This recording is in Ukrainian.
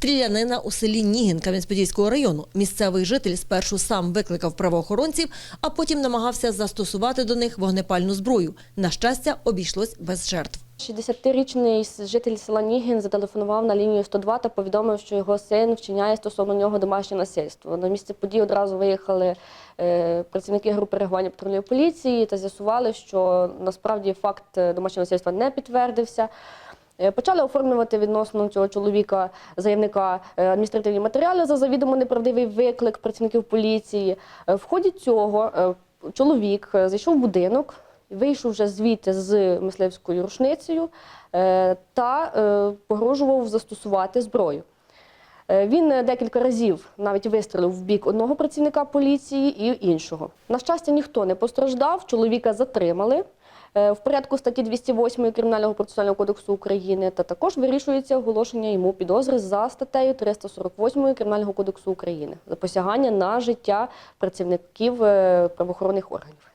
Стрілянина у селі Нігін Кам'янець-Подільського району. Місцевий житель спершу сам викликав правоохоронців, а потім намагався застосувати до них вогнепальну зброю. На щастя, обійшлось без жертв. 60-річний житель села Нігін зателефонував на лінію 102 та повідомив, що його син вчиняє стосовно нього домашнє насильство. На місце події одразу виїхали е, працівники групи реагування патрульної поліції та з'ясували, що насправді факт е, домашнього насильства не підтвердився. Е, Почали оформлювати відносно цього чоловіка, заявника е, адміністративні матеріали за завідомо неправдивий виклик працівників поліції. Е, В ході цього чоловік зайшов в будинок, вийшов вже звідти з мисливською рушницею та погрожував застосувати зброю. Він декілька разів навіть вистрілив в бік одного працівника поліції і іншого. На щастя, ніхто не постраждав, чоловіка затримали. Е, В порядку статті 208 Кримінального процесуального кодексу України та також вирішується оголошення йому підозри за статтею 348 Кримінального кодексу України за посягання на життя працівників е, правоохоронних органів.